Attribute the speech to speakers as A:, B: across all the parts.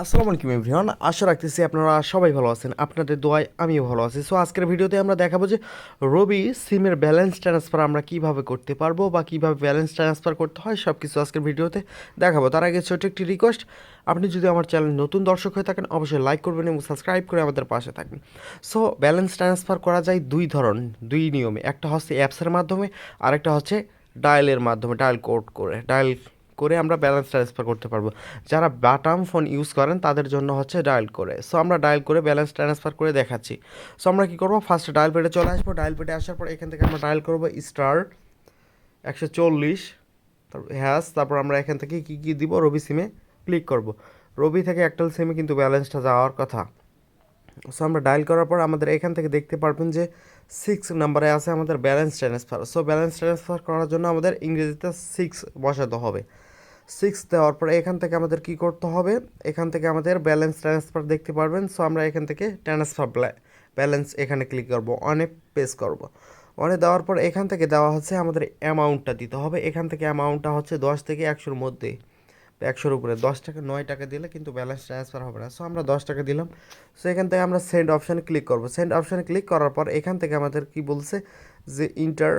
A: আসসালামু আলাইকুম, এভরিওয়ান। আশা রাখতেছি আপনারা সবাই ভালো আছেন। আপনাদের দোয়ায় আমিও ভালো আছি। সো আজকের ভিডিওতে আমরা দেখাবো যে রবি সিমের ব্যালেন্স ট্রান্সফার আমরা কীভাবে করতে পারব বা কীভাবে ব্যালেন্স ট্রান্সফার করতে হয় সব কিছু আজকের ভিডিওতে দেখাবো। তার আগে ছোট একটি রিকোয়েস্ট আপনি যদি আমার চ্যানেল নতুন দর্শক হয়ে থাকেন, অবশ্যই লাইক করবেন এবং সাবস্ক্রাইব করে আমাদের পাশে থাকবেন। সো ব্যালেন্স ট্রান্সফার করা যায় দুই ধরন, দুই নিয়মে। একটা হচ্ছে অ্যাপসের মাধ্যমে, আরেকটা হচ্ছে ডায়ালের মাধ্যমে ডায়াল কোড করে ডায়াল করে আমরা ব্যালেন্স ট্রান্সফার করতে পারব। যারা বাটাম ফোন ইউজ করেন, তাদের জন্য হচ্ছে ডায়াল করে। সো আমরা ডায়াল করে ব্যালেন্স ট্রান্সফার করে দেখাচ্ছি। সো আমরা কী করব? ফার্স্ট ডায়াল পেটে চলে আসব। ডায়াল পেটে আসার পর এখান থেকে আমরা ডায়াল করব স্টার একশো চল্লিশ। তারপর হ্যাশ, তারপর আমরা এখান থেকে কী কী দিব? রবি সিমে ক্লিক করব। রবি থেকে একটাল সিমে কিন্তু ব্যালেন্সটা যাওয়ার কথা। সো আমরা ডায়াল করার পর আমাদের এখান থেকে দেখতে পারবেন যে সিক্স নাম্বারে আছে আমাদের balance transfer so balance transfer করার জন্য আমাদের ইংরেজিতে সিক্স বসাতে হবে। সিক্স দেওয়ার পরে এখান থেকে আমাদের কি করতে হবে? এখান থেকে আমাদের ব্যালেন্স ট্রান্সফার দেখতে পারবেন। সো আমরা এখান থেকে ট্রান্সফার ব্যালেন্স এখানে ক্লিক করব অনে পেস করব। অনেক দেওয়ার পর এখান থেকে দেওয়া হচ্ছে আমাদের অ্যামাউন্টটা দিতে হবে। এখান থেকে অ্যামাউন্টটা হচ্ছে দশ থেকে একশোর মধ্যে। একশোর উপরে, দশ টাকা, নয় টাকা দিলে কিন্তু ব্যালেন্স ট্রান্সফার হবে না। সো আমরা দশ টাকা দিলাম। সো এখান থেকে আমরা সেন্ড অপশানে ক্লিক করব। সেন্ড অপশানে ক্লিক করার পর এখান থেকে আমাদের কি বলছে যে ইন্টার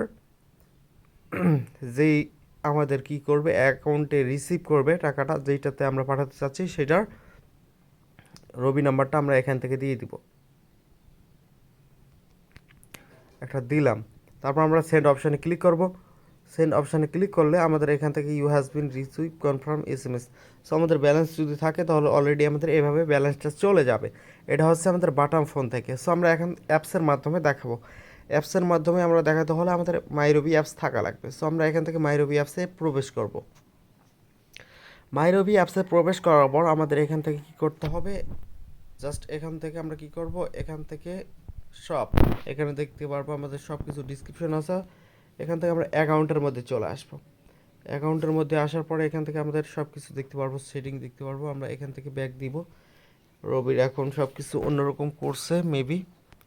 A: যেই আমাদের কি করবে অ্যাকাউন্টে রিসিভ করবে টাকাটা, যেইটাতে আমরা পাঠাতে চাচ্ছি সেটার রবি নাম্বারটা আমরা এখান থেকে দিয়ে দিব। একটা দিলাম। তারপর আমরা সেন্ড অপশানে ক্লিক করব। সেন্ড অপশানে ক্লিক করলে আমাদের এখান থেকে you has been receive confirm S M S so আমাদের ব্যালেন্স যদি থাকে, তাহলে অলরেডি আমাদের এভাবে ব্যালেন্সটা চলে যাবে। এটা হচ্ছে আমাদের বাটাম ফোন থেকে। সো আমরা এখন অ্যাপসের মাধ্যমে দেখাবো। অ্যাপসের মাধ্যমে আমরা দেখাতে হলে আমাদের মাইরবি অ্যাপস থাকা লাগবে। সো আমরা এখান থেকে মাইরবি অ্যাপসে প্রবেশ করব। মাইরবি অ্যাপসে প্রবেশ করার পর আমাদের এখান থেকে কি করতে হবে? জাস্ট এখান থেকে আমরা কি করব? এখান থেকে সব এখানে দেখতে পারব আমাদের সব কিছু ডিসক্রিপশন আছে। এখান থেকে আমরা অ্যাকাউন্টের মধ্যে চলে আসব। অ্যাকাউন্টের মধ্যে আসার পরে এখান থেকে আমাদের সব কিছু দেখতে পারব, সেটিং দেখতে পারব, আমরা এখান থেকে ব্যাক দিব। রবির এখন সব কিছু অন্যরকম করছে, মেবি।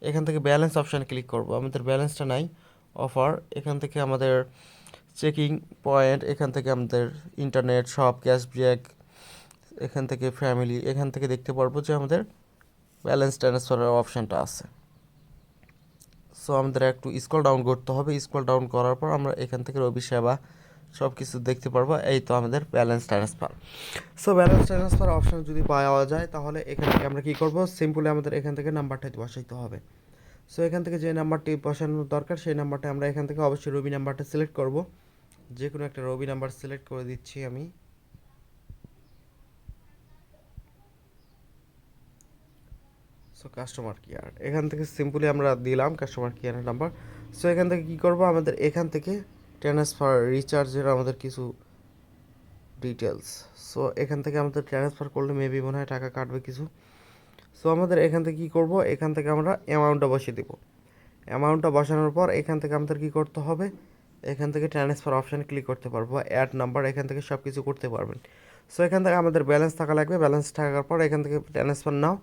A: এখান থেকে ব্যালেন্স অপশানে ক্লিক করব। আমাদের ব্যালেন্সটা নাই, অফার। এখান থেকে আমাদের চেকিং পয়েন্ট, এখান থেকে আমাদের ইন্টারনেট, সব ক্যাশব্যাক এখান থেকে ফ্যামিলি, এখান থেকে দেখতে পারব যে আমাদের ব্যালেন্স ট্রান্সফারের অপশানটা আছে। সো আমাদের একটু স্কল ডাউন করতে হবে। স্কল ডাউন করার পর আমরা এখান থেকে রবি সেবা সব কিছু দেখতে পারব। এই তো আমাদের balance transfer so balance transfer option যদি পাওয়া যায়, তাহলে এখান থেকে আমরা কী করব? সিম্পলি আমাদের এখান থেকে নাম্বারটা বসাইতে হবে। সো এখান থেকে যে নাম্বারটি বসানোর দরকার, সেই নাম্বারটা আমরা এখান থেকে অবশ্যই রবি নাম্বারটা সিলেক্ট করব। যে কোনো একটা রবি নাম্বার সিলেক্ট করে দিচ্ছি আমি। সো কাস্টমার কেয়ার এখান থেকে সিম্পলি আমরা দিলাম কাস্টমার কেয়ারের নাম্বার সো এখান থেকে কী করব আমাদের এখান থেকে ট্রান্সফার রিচার্জের আমাদের কিছু ডিটেলস সো এখান থেকে আমাদের ট্রান্সফার করলে মেবি মনে হয় টাকা কাটবে কিছু সো আমাদের এখান থেকে কী করব এখান থেকে আমরা অ্যামাউন্টটা বসিয়ে দেবো অ্যামাউন্টটা বসানোর পর এখান থেকে আমাদের কী করতে হবে এখান থেকে ট্রান্সফার অপশানে ক্লিক করতে পারব অ্যাড নাম্বার এখান থেকে সব কিছু করতে পারবেন সো এখান থেকে আমাদের ব্যালেন্স থাকা লাগবে ব্যালেন্স থাকার পর এখান থেকে ট্রান্সফার নাও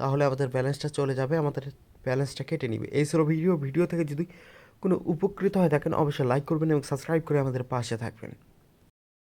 A: তাহলে আমাদের ব্যালেন্সটা চলে যাবে, আমাদের ব্যালেন্সটা কেটে নিবে। এই ছিল ভিডিও ভিডিও থেকে যদি কোনো উপকৃত হয় থাকেন অবশ্যই লাইক করবেন এবং সাবস্ক্রাইব করে আমাদের পাশে থাকবেন।